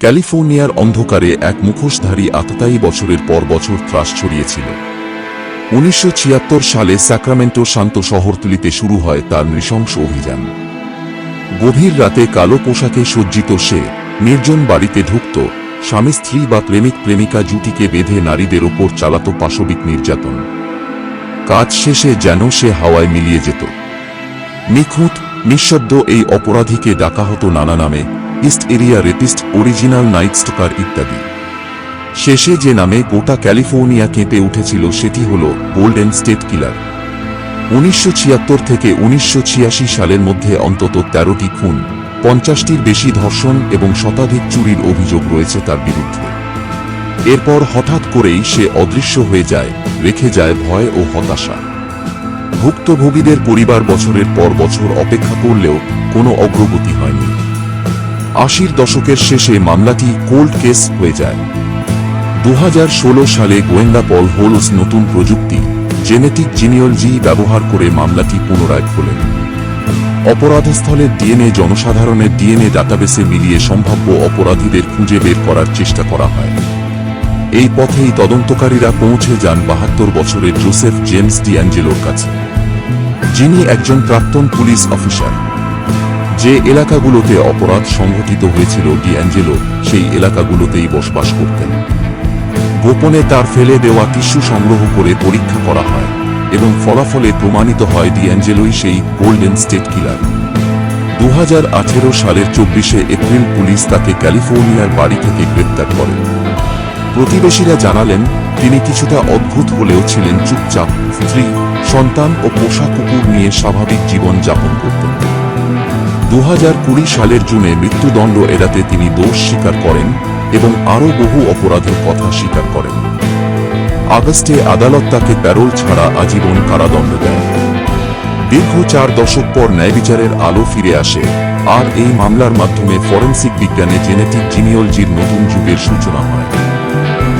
ক্যালিফোর্নিয়ার অন্ধকারে এক মুখোশধারী আততায়ী বছরের পর বছর ত্রাস ছড়িয়েছিল। উনিশশো ছিয়াত্তর সালে স্যাক্রামেন্টো শান্ত শহরতলিতে শুরু হয় তার নৃশংস অভিযান। গভীর রাতে কালো পোশাকে সজ্জিত সে নির্জন বাড়িতে ঢুকত, স্বামী স্ত্রী বা প্রেমিক প্রেমিকা জুটিকে বেঁধে নারীদের ওপর চালাত পাশবিক নির্যাতন। কাজ শেষে যেন সে হাওয়ায় মিলিয়ে যেত। নিখুঁত, নিঃশব্দ এই অপরাধীকে ডাকা হতো নানা নামে East Area Rapist, Original Night Stalker ইত্যাদি। শেষে যে নামে গোটা ক্যালিফোর্নিয়া কেঁপে উঠেছিল সেটি হল গোল্ডেন স্টেট কিলার। উনিশশো ছিয়াত্তর থেকে উনিশশো ছিয়াশি সালের মধ্যে অন্তত তেরোটি খুন, পঞ্চাশটির বেশি ধর্ষণ এবং শতাধিক চুরির অভিযোগ রয়েছে তার বিরুদ্ধে। এরপর হঠাৎ করেই সে অদৃশ্য হয়ে যায়, রেখে যায় ভয় ও হতাশা। ভুক্তভোগীদের পরিবার বছরের পর বছর অপেক্ষা করলেও কোনো অগ্রগতি হয়নি। আশির দশকের শেষে মামলাটি কোল্ড কেস হয়ে যায়। দু হাজার ষোলো সালে গোয়েন্দা পল হোলস নতুন প্রযুক্তি, জেনেটিক জিনিওলজি ব্যবহার করে মামলাটি পুনরায় খোলেন। অপরাধস্থলের ডিএনএ জনসাধারণের ডিএনএ ডাটাবেসে মিলিয়ে সম্ভাব্য অপরাধীদের খুঁজে বের করার চেষ্টা করা হয়। এই পথেই তদন্তকারীরা পৌঁছে যান বাহাত্তর বছরের জোসেফ জেমস ডিঅ্যাঞ্জেলোর কাছে। যিনি একজন প্রাক্তন পুলিশ অফিসার। যে এলাকাগুলোতে অপরাধ সংঘটিত হয়েছিল ডিঅ্যাঞ্জেলো সেই এলাকাগুলোতেই বসবাস করতেন। গোপনে তার ফেলে দেওয়া টিস্যু সংগ্রহ করে পরীক্ষা করা হয় এবং ফলাফলে প্রমাণিত হয় ডিঅ্যাঞ্জেলোই সেই গোল্ডেন স্টেট কিলার। দু হাজার আঠেরো সালের চব্বিশে এপ্রিল পুলিশ তাকে ক্যালিফোর্নিয়ার বাড়ি থেকে গ্রেপ্তার করে। প্রতিবেশীরা জানালেন, তিনি কিছুটা অদ্ভুত হলেও ছিলেন চুপচাপ স্ত্রী, সন্তান ও পোষা কুকুর নিয়ে স্বাভাবিক জীবন যাপন করতেন। দু হাজার কুড়ি সালের জুনে মৃত্যুদণ্ড এড়াতে তিনি দোষ স্বীকার করেন এবং আরও বহু অপরাধের কথা স্বীকার করেন। আগস্টে আদালত তাকে প্যারোল ছাড়া আজীবন কারাদণ্ড দেয় দীর্ঘ চার দশক পর ন্যায়বিচারের আলো ফিরে আসে। আর এই মামলার মাধ্যমে ফরেন্সিক বিজ্ঞানে জেনেটিক জিনিওলজির নতুন যুগের সূচনা হয়।